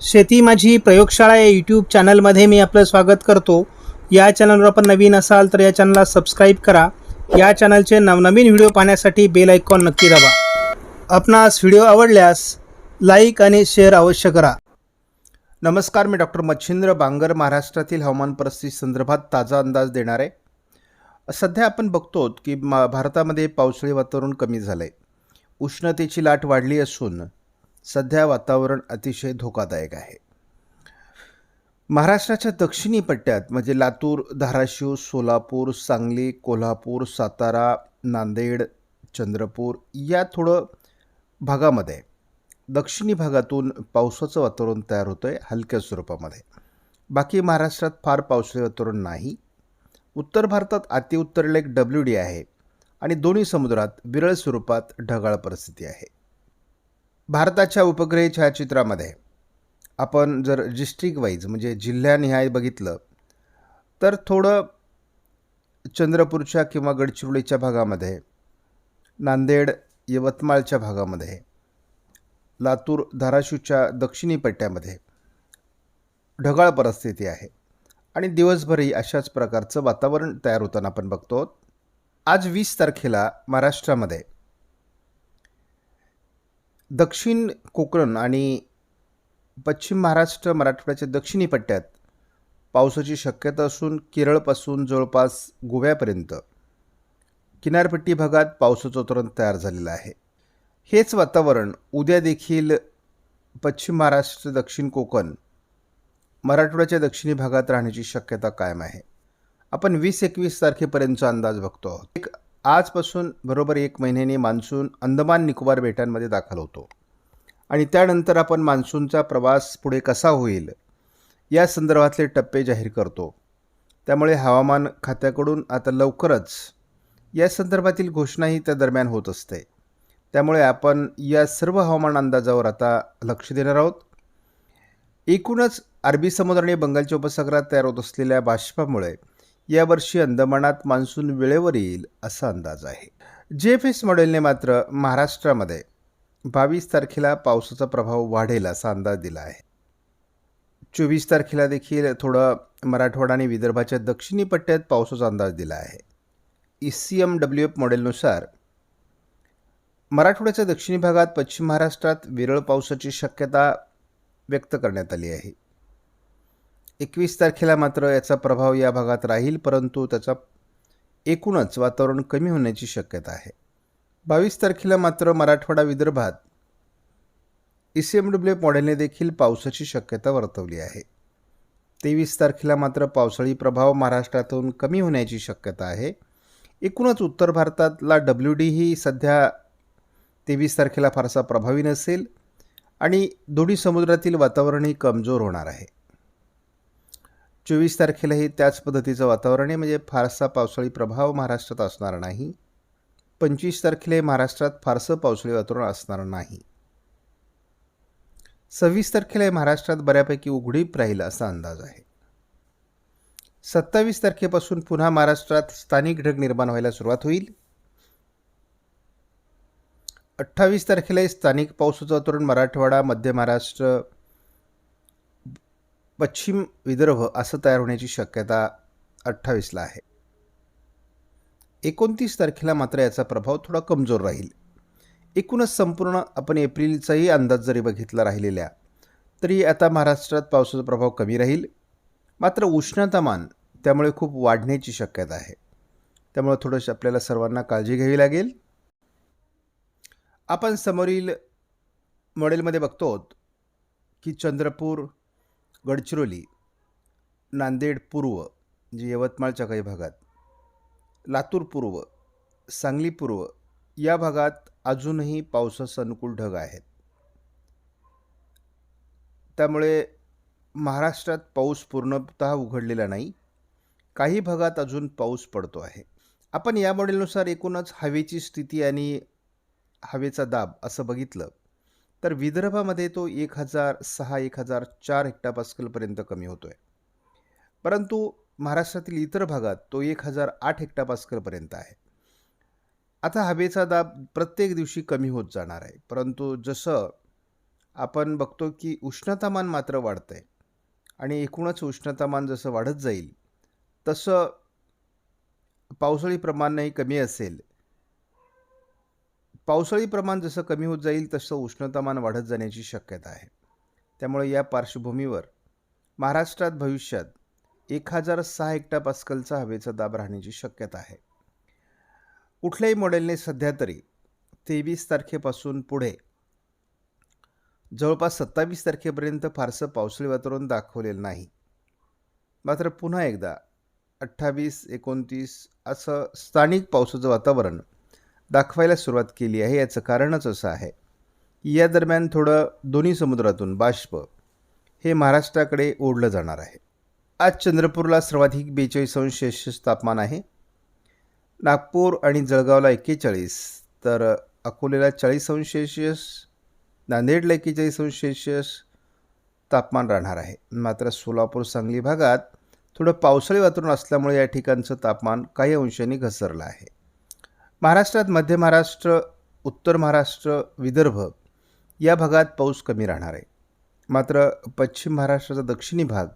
शेती माझी प्रयोगशाळा या यूट्यूब चॅनलमध्ये मी आपलं स्वागत करतो. या चॅनलवर आपण नवीन असाल तर या चॅनलला सबस्क्राईब करा. या चॅनलचे नवनवीन व्हिडिओ पाहण्यासाठी बेल आयकॉन नक्की दाबा. आपणास व्हिडिओ आवडल्यास लाईक आणि शेअर अवश्य करा. नमस्कार मी डॉक्टर मच्छिंद्र बांगर महाराष्ट्रातील हवामान परिस्थिती संदर्भात ताजा अंदाज देणार. आहे सध्या आपण बघतो की मा भारतामध्ये पावसाळी वातावरण कमी झालं आहे उष्णतेची लाट वाढली असून सध्या वातावरण अतिशय धोकादायक आहे. महाराष्ट्राच्या दक्षिणी पट्ट्यात म्हणजे लातूर धाराशिव सोलापूर सांगली कोल्हापूर सातारा नांदेड चंद्रपूर या थोडं भागामध्ये दक्षिणी भागातून पावसाचं वातावरण तयार होतं आहे हलक्या स्वरूपामध्ये. बाकी महाराष्ट्रात फार पावसाळी वातावरण नाही. उत्तर भारतात अतिउत्तरेला एक डब्ल्यू डी आहे आणि दोन्ही समुद्रात विरळ स्वरूपात ढगाळ परिस्थिती आहे. भारताच्या उपग्रही छायाचित्रामध्ये आपण जर डिस्ट्रिक्ट वाईज म्हणजे जिल्ह्यानिहाय बघितलं तर थोडं चंद्रपूरच्या किंवा गडचिरोलीच्या भागामध्ये नांदेड यवतमाळच्या भागामध्ये लातूर धाराशिवच्या दक्षिणी पट्ट्यामध्ये ढगाळ परिस्थिती आहे. आणि दिवसभरही अशाच प्रकारचं वातावरण तयार होताना आपण बघतो आज वीस तारखेला महाराष्ट्रामध्ये दक्षिण कोकण आणि पश्चिम महाराष्ट्र मराठवाड्याच्या दक्षिणी पट्ट्यात पावसाची शक्यता असून केरळपासून जवळपास गोव्यापर्यंत किनारपट्टी भागात पावसाचं तोरण तयार झालेलं आहे. हेच वातावरण उद्या देखील पश्चिम महाराष्ट्र दक्षिण कोकण मराठवाड्याच्या दक्षिणी भागात राहण्याची शक्यता कायम आहे. आपण वीस एकवीस तारखेपर्यंतचा अंदाज बघतो आहोत. एक आजपासून बरोबर एक महिन्याने मान्सून अंदमान निकोबार बेटांमध्ये दाखल होतो. आणि त्यानंतर आपण मान्सूनचा प्रवास पुढे कसा होईल या संदर्भातले टप्पे जाहीर करतो. त्यामुळे हवामान खात्याकडून आता लवकरच या संदर्भातील घोषणाही त्या दरम्यान होत असते. त्यामुळे आपण या सर्व हवामान अंदाजावर आता लक्ष देणार आहोत. एकूणच अरबी समुद्र आणि बंगालच्या उपसागरात तयार होत असलेल्या बाष्पामुळे यावर्षी अंदमानात मान्सून वेळेवर येईल असा अंदाज आहे. जे एफ एस मॉडेलने मात्र महाराष्ट्रामध्ये बावीस तारखेला पावसाचा प्रभाव वाढेल असा अंदाज दिला आहे. चोवीस तारखेला देखील थोडं मराठवाडा आणि विदर्भाच्या दक्षिणी पट्ट्यात पावसाचा अंदाज दिला आहे. E C M W F मॉडेलनुसार मराठवाड्याच्या दक्षिणी भागात पश्चिम महाराष्ट्रात विरळ पावसाची शक्यता व्यक्त करण्यात आली आहे. एकवीस तारखेला मात्र याचा प्रभाव या भागात राहील परंतु त्याचा एकूणच वातावरण कमी होण्याची शक्यता आहे. बावीस तारखेला मात्र मराठवाडा विदर्भात ई सी एम डब्ल्यू मॉडेलने देखील पावसाची शक्यता वर्तवली आहे. तेवीस तारखेला मात्र पावसाळी प्रभाव महाराष्ट्रातून कमी होण्याची शक्यता आहे. एकूणच उत्तर भारतातला डब्ल्यू डी ही सध्या तेवीस तारखेला फारसा प्रभावी नसेल आणि दोन्ही समुद्रातील वातावरणही कमजोर होणार आहे. चोवीस तारखेलाही त्याच पद्धतीचं वातावरण आहे. म्हणजे फारसा पावसाळी प्रभाव महाराष्ट्रात असणार नाही. पंचवीस तारखेला महाराष्ट्रात फारसं पावसाळी वातावरण असणार नाही. सव्वीस तारखेला महाराष्ट्रात बऱ्यापैकी उघडीप राहील असा अंदाज आहे. सत्तावीस तारखेपासून पुन्हा महाराष्ट्रात स्थानिक ढग निर्माण व्हायला सुरुवात होईल. अठ्ठावीस तारखेला स्थानिक पावसाचं वातावरण मराठवाडा मध्य महाराष्ट्र पश्चिम विदर्भ असं तयार होण्याची शक्यता अठ्ठावीसला आहे. एकोणतीस तारखेला मात्र याचा प्रभाव थोडा कमजोर राहील. एकूणच संपूर्ण आपण एप्रिलचाही अंदाज जरी बघितला राहिलेल्या तरी आता महाराष्ट्रात पावसाचा प्रभाव कमी राहील. मात्र उष्णतामान त्यामुळे खूप वाढण्याची शक्यता आहे. त्यामुळे थोडंसं आपल्याला सर्वांना काळजी घ्यावी लागेल. आपण समोरील मॉडेलमध्ये बघतो की चंद्रपूर गडचिरोली नांदेड पूर्व म्हणजे यवतमाळच्या काही भागात लातूर पूर्व सांगली पूर्व या भागात अजूनही पावसाचं अनुकूल ढग आहेत. त्यामुळे महाराष्ट्रात पाऊस पूर्णतः उघडलेला नाही. काही भागात अजून पाऊस पडतो आहे. आपण या मॉडेलनुसार एकूणच हवेची स्थिती आणि हवेचा दाब असं बघितलं. तर विदर्भामध्ये तो एक हजार सहा एक हजार चार हेक्टापास्कलपर्यंत कमी होतो आहे परंतु महाराष्ट्रातील इतर भागात तो एक हजार आठ हेक्टापास्कलपर्यंत आहे. आता हवेचा दाब प्रत्येक दिवशी कमी होत जाणार आहे. परंतु जसं आपण बघतो की उष्णतामान मात्र वाढतं आहे आणि एकूणच उष्णतामान जसं वाढत जाईल तसं पावसाळी प्रमाणही कमी असेल. पावसाळी प्रमाण जसं कमी होत जाईल तसं उष्णतामान वाढत जाण्याची शक्यता आहे. त्यामुळे या पार्श्वभूमीवर महाराष्ट्रात भविष्यात एक हजार सहा हेक्टापास्कलचा हवेचा दाब राहण्याची शक्यता आहे. कुठल्याही मॉडेलने सध्या तरी तेवीस तारखेपासून पुढे जवळपास सत्तावीस तारखेपर्यंत फारसं पावसाळी वातावरण दाखवलेलं नाही. मात्र पुन्हा एकदा अठ्ठावीस एकोणतीस असं स्थानिक पावसाचं वातावरण दाखवायला सुरुवात केली आहे याचं कारणच असं आहे. या दरम्यान थोडं दोन्ही समुद्रातून बाष्प हे महाराष्ट्राकडे ओढलं जाणार आहे. आज चंद्रपूरला सर्वाधिक बेचाळीस अंश सेल्सिअस तापमान आहे. नागपूर आणि जळगावला एक्केचाळीस तर अकोलेला चाळीस अंश सेल्शियस नांदेडला एक्केचाळीस अंश सेल्शियस तापमान राहणार आहे. मात्र सोलापूर सांगली भागात थोडं पावसाळी वातावरण असल्यामुळे या ठिकाणचं तापमान काही अंशांनी घसरलं आहे. महाराष्ट्रात मध्य महाराष्ट्र उत्तर महाराष्ट्र विदर्भ या भागात पाऊस कमी राहणार आहे. मात्र पश्चिम महाराष्ट्राचा दक्षिणी भाग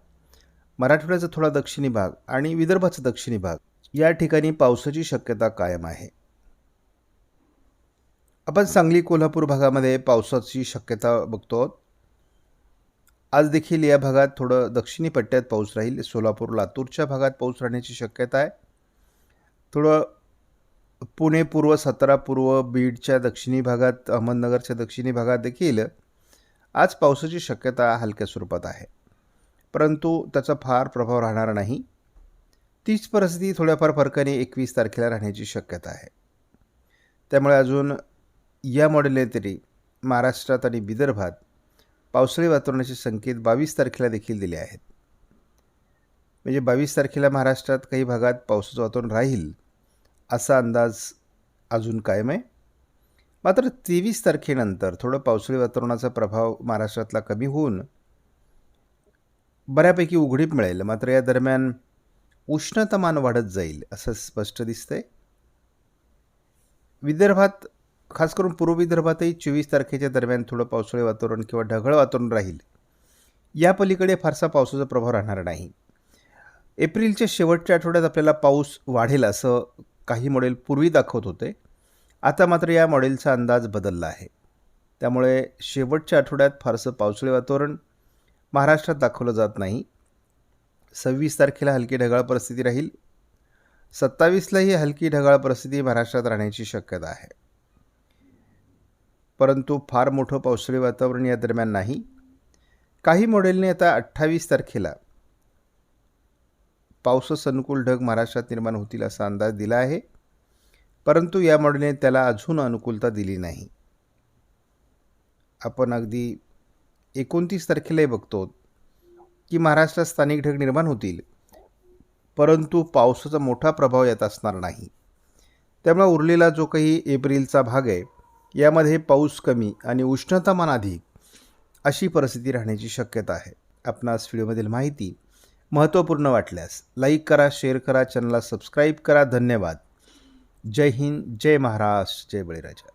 मराठवाड्याचा थोडा दक्षिणी भाग आणि विदर्भाचा दक्षिणी भाग या ठिकाणी पावसाची शक्यता कायम आहे. आपण सांगली कोल्हापूर भागामध्ये पावसाची शक्यता बघतो आहोत. आज देखील या भागात थोडं दक्षिणी पट्ट्यात पाऊस राहील. सोलापूर लातूरच्या भागात पाऊस राहण्याची शक्यता आहे. थोडं पुणे पूर्व सातारा पूर्व बीडच्या दक्षिणी भागात अहमदनगरच्या दक्षिणी भागात देखील आज पावसाची शक्यता हलक्या स्वरूपात आहे. परंतु त्याचा फार प्रभाव राहणार नाही. तीच परिस्थिती थोड्याफार फरकाने एकवीस तारखेला राहण्याची शक्यता आहे. त्यामुळे अजून या मॉडेलने तरी महाराष्ट्रात आणि विदर्भात पावसाळी वातावरणाचे संकेत बावीस तारखेला देखील दिले आहेत. म्हणजे बावीस तारखेला महाराष्ट्रात काही भागात पावसाचं वातावरण राहील असा अंदाज अजून कायम आहे. मात्र तेवीस तारखेनंतर थोडं पावसाळी वातावरणाचा प्रभाव महाराष्ट्रातला कमी होऊन बऱ्यापैकी उघडीप मिळेल. मात्र या दरम्यान उष्णतामान वाढत जाईल असं स्पष्ट दिसतंय. विदर्भात खास करून पूर्व विदर्भातही चोवीस तारखेच्या दरम्यान थोडं पावसाळी वातावरण किंवा ढगाळ वातावरण राहील. या पलीकडे फारसा पावसाचा प्रभाव राहणार नाही. एप्रिलच्या शेवटच्या आठवड्यात आपल्याला पाऊस वाढेल असं काही मॉडेल पूर्वी दाखवत होते. आता मात्र या मॉडेलचा अंदाज बदलला आहे. त्यामुळे शेवटच्या आठवड्यात फारसं पावसाळी वातावरण महाराष्ट्रात दाखवलं जात नाही. सव्वीस तारखेला हलकी ढगाळ परिस्थिती राहील. सत्तावीसलाही हलकी ढगाळ परिस्थिती महाराष्ट्रात राहण्याची शक्यता आहे. परंतु फार मोठं पावसाळी वातावरण या दरम्यान नाही. काही मॉडेलने आता अठ्ठावीस तारखेला पावसास अनुकूल ढग महाराष्ट्रात निर्माण होतील असा अंदाज दिला आहे. परंतु या मॉडेलने त्याला अजून अनुकूलता दिली नाही. आपण अगदी एकोणतीस तारखेलाही बघतो की महाराष्ट्रात स्थानिक ढग निर्माण होतील परंतु पावसाचा मोठा प्रभाव यात असणार नाही. त्यामुळे उरलेला जो काही एप्रिलचा भाग आहे यामध्ये पाऊस कमी आणि उष्णतामान अधिक अशी परिस्थिती राहण्याची शक्यता आहे. आपणास व्हिडिओमधील माहिती महत्त्वपूर्ण वाटल्यास लाईक करा शेअर करा चॅनलला सबस्क्राईब करा. धन्यवाद. जय हिंद जय महाराष्ट्र जय बळीराजा.